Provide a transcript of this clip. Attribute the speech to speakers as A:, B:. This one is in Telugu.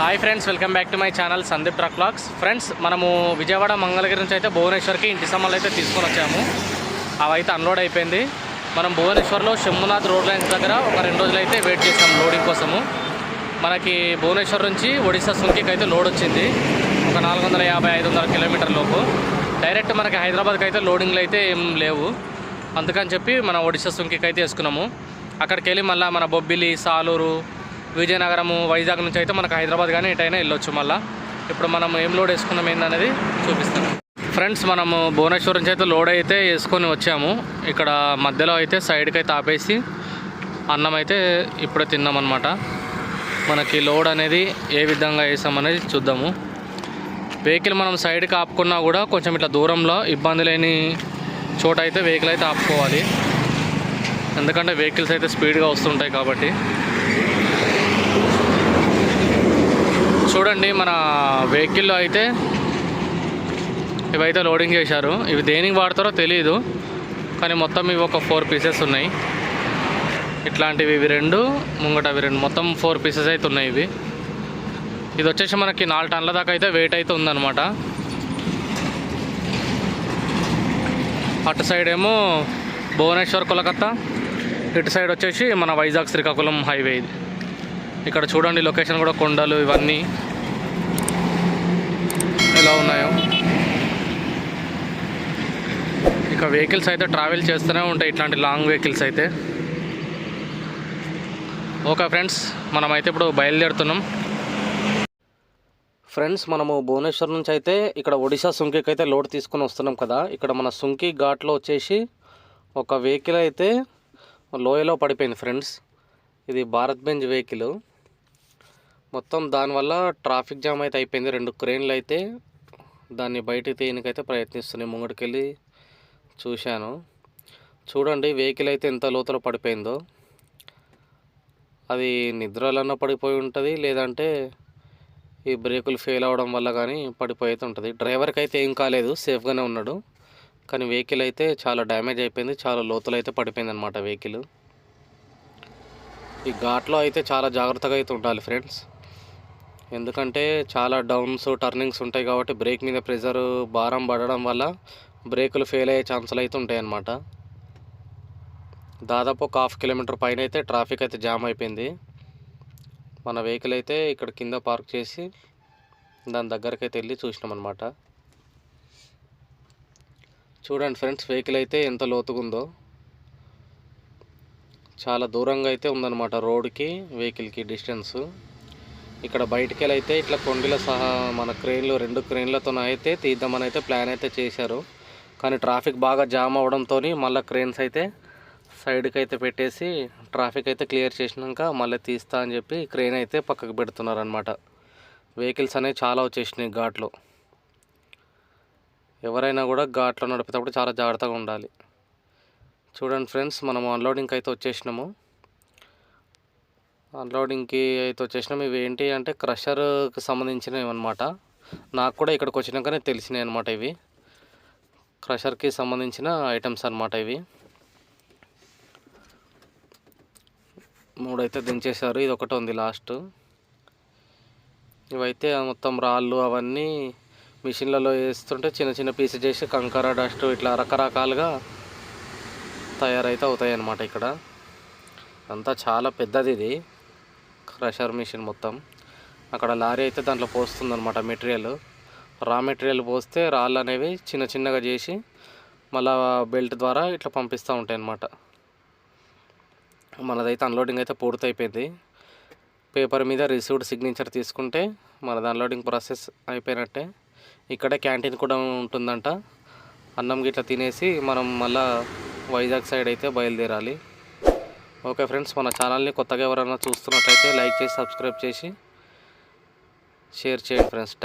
A: Hi friends welcome back to my channel Sandeep truck blogs friends మనము విజయవాడ మంగళగిరి నుంచి అయితే భువనేశ్వర్కి ఇంటి సమ్మలు అయితే తీసుకొని వచ్చాము. అవైతే అన్లోడ్ అయిపోయింది. మనం భువనేశ్వర్లో శంభునాథ్ రోడ్ లైన్స్ దగ్గర ఒక రెండు రోజులు అయితే వెయిట్ చేసాం లోడింగ్ కోసము. మనకి భువనేశ్వర్ నుంచి ఒడిశా సుంకికి అయితే లోడ్ వచ్చింది. ఒక నాలుగు వందల యాభై ఐదు వందల కిలోమీటర్ లోపు. డైరెక్ట్ మనకి హైదరాబాద్కి అయితే లోడింగ్లు అయితే ఏం లేవు. అందుకని చెప్పి మనం ఒడిశా సుంకికి అయితే వేసుకున్నాము. అక్కడికి వెళ్ళి మళ్ళీ మన బొబ్బిలి సాలూరు విజయనగరము వైజాగ్ నుంచి అయితే మనకు హైదరాబాద్ కానీ ఎటైనా వెళ్ళొచ్చు మళ్ళీ. ఇప్పుడు మనం ఏం లోడ్ వేసుకున్నాం ఏందనేది చూపిస్తాను ఫ్రెండ్స్ మనము భువనేశ్వర్ నుంచి అయితే లోడ్ అయితే వేసుకొని వచ్చాము. ఇక్కడ మధ్యలో అయితే సైడ్కి అయితే ఆపేసి అన్నం అయితే ఇప్పుడే తిన్నామన్నమాట. మనకి లోడ్ అనేది ఏ విధంగా వేసామనేది చూద్దాము. వెహికల్ మనం సైడ్కి ఆపుకున్నా కూడా కొంచెం ఇట్లా దూరంలో ఇబ్బంది లేని చోట అయితే వెహికల్ అయితే ఆపుకోవాలి. ఎందుకంటే వెహికల్స్ అయితే స్పీడ్గా వస్తుంటాయి కాబట్టి. చూడండి మన వెహికల్లో అయితే ఇవైతే లోడింగ్ చేశారు. ఇవి దేనికి వాడతారో తెలియదు కానీ మొత్తం ఇవి ఒక ఫోర్ పీసెస్ ఉన్నాయి. ఇట్లాంటివి ఇవి రెండు ముంగట అవి రెండు. మొత్తం ఫోర్ పీసెస్ అయితే ఉన్నాయి ఇవి. ఇది వచ్చేసి మనకి నాలుగు టన్నుల దాకా అయితే వెయిట్ అయితే ఉందన్నమాట. అటు సైడ్ ఏమో భువనేశ్వర్ కొలకత్తా ఇటు సైడ్ వచ్చేసి మన వైజాగ్ శ్రీకాకుళం హైవే ఇది. ఇక్కడ చూడండి లొకేషన్ కూడా కొండలు ఇవన్నీ. ఎలా ఉన్నాయో. ఇక వెహికల్స్ అయితే ట్రావెల్ చేస్తూనే ఉంటాయి ఇట్లాంటి లాంగ్ వెహికల్స్ అయితే. ఓకే ఫ్రెండ్స్ మనమైతే ఇప్పుడు బయలుదేరుతున్నాం. ఫ్రెండ్స్ మనము భువనేశ్వర్ నుంచి అయితే ఇక్కడ ఒడిశా సుంకికి అయితే లోడ్ తీసుకొని వస్తున్నాం కదా. ఇక్కడ మన సుంకి ఘాట్లో వచ్చేసి ఒక వెహికల్ అయితే లోయలో పడిపోయింది ఫ్రెండ్స్ ఇది భారత్ బెంజ్ వెహికల్ మొత్తం దానివల్ల ట్రాఫిక్ జామ్ అయితే అయిపోయింది. రెండు క్రెయిన్లు అయితే దాన్ని బయటికి తీయనికైతే ప్రయత్నిస్తున్నాయి. ముంగడికెళ్ళి చూశాను. చూడండి వెహికల్ అయితే ఎంత లోతులో పడిపోయిందో. అది నిద్రలన్నా పడిపోయి ఉంటుంది లేదంటే ఈ బ్రేకులు ఫెయిల్ అవ్వడం వల్ల కానీ పడిపోయి ఉంటుంది. డ్రైవర్కి అయితే ఏం కాలేదు సేఫ్గానే ఉన్నాడు. కానీ వెహికల్ అయితే చాలా డ్యామేజ్ అయిపోయింది చాలా లోతులో అయితే పడిపోయింది అనమాట వెహికల్. ఈ ఘాట్లో అయితే చాలా జాగ్రత్తగా అయితే ఉండాలి ఫ్రెండ్స్. ఎందుకంటే చాలా డౌన్స్ టర్నింగ్స్ ఉంటాయి కాబట్టి బ్రేక్ మీద ప్రెజర్ భారం పడడం వల్ల బ్రేకులు ఫెయిల్ అయ్యే ఛాన్సులు అయితే ఉంటాయి అన్నమాట. దాదాపు ఒక హాఫ్ కిలోమీటర్ పైన అయితే ట్రాఫిక్ అయితే జామ్ అయిపోయింది. మన వెహికల్ అయితే ఇక్కడ కింద పార్క్ చేసి దాని దగ్గరికి అయితే వెళ్ళి చూసినాం అనమాట చూడండి ఫ్రెండ్స్ వెహికల్ అయితే ఎంత లోతుగా ఉందో. చాలా దూరంగా అయితే ఉందన్నమాట రోడ్కి వెహికల్కి డిస్టెన్సు. ఇక్కడ బయటికి వెళ్ళి అయితే ఇట్లా కొండల సహా మన క్రెయిన్లు రెండు క్రెయిన్లతో అయితే తీద్దామని అయితే ప్లాన్ అయితే చేశారు. కానీ ట్రాఫిక్ బాగా జామ్ అవడంతో మళ్ళీ క్రెయిన్స్ అయితే సైడ్కి అయితే పెట్టేసి ట్రాఫిక్ అయితే క్లియర్ చేసినాక మళ్ళీ తీస్తా అని చెప్పి క్రెయిన్ అయితే పక్కకు పెడుతున్నారు అనమాట వెహికల్స్ అనేవి చాలా వచ్చేసినాయి ఘాట్లో. ఎవరైనా కూడా ఘాట్లో నడిపేటప్పుడు చాలా జాగ్రత్తగా ఉండాలి. చూడండి ఫ్రెండ్స్ మనం అన్లోడింగ్కి అయితే వచ్చేసినాము. అన్లోడింగ్కి అయితే వచ్చేసినాము ఇవి ఏంటి అంటే క్రషర్కి సంబంధించినవి అనమాట నాకు కూడా ఇక్కడికి వచ్చినాకనే తెలిసినాయి అనమాట ఇవి. క్రషర్కి సంబంధించిన ఐటమ్స్ అనమాట ఇవి. మూడైతే దించేశారు. ఇది ఒకటి ఉంది లాస్ట్. ఇవైతే మొత్తం రాళ్ళు అవన్నీ మిషన్లలో వేస్తుంటే చిన్న చిన్న పీసెస్ చేసి కంకర డస్ట్ ఇట్లా రకరకాలుగా తయారైతే అవుతాయి అన్నమాట ఇక్కడ. అంతా చాలా పెద్దది ఇది క్రషర్ మిషన్ మొత్తం. అక్కడ లారీ అయితే దాంట్లో పోస్తుందన్నమాట మెటీరియల్. రా మెటీరియల్ పోస్తే రాళ్ళు అనేవి చిన్న చిన్నగా చేసి మళ్ళా బెల్ట్ ద్వారా ఇట్లా పంపిస్తూ ఉంటాయి అన్నమాట మనదైతే అన్లోడింగ్ అయితే పూర్తయిపోయింది. పేపర్ మీద రిసీవ్డ్ సిగ్నేచర్ తీసుకుంటే మనది అన్లోడింగ్ ప్రాసెస్ అయిపోయినట్టే. ఇక్కడే క్యాంటీన్ కూడా ఉంటుందంట. అన్నం గిట్లా తినేసి మనం మళ్ళా వైజాగ్ సైడ్ అయితే బయలుదేరాలి. ఓకే ఫ్రెండ్స్ మన ఛానల్ని కొత్తగా ఎవరైనా చూస్తున్నట్లయితే లైక్ చేసి సబ్స్క్రైబ్ చేసి షేర్ చేయండి ఫ్రెండ్స్.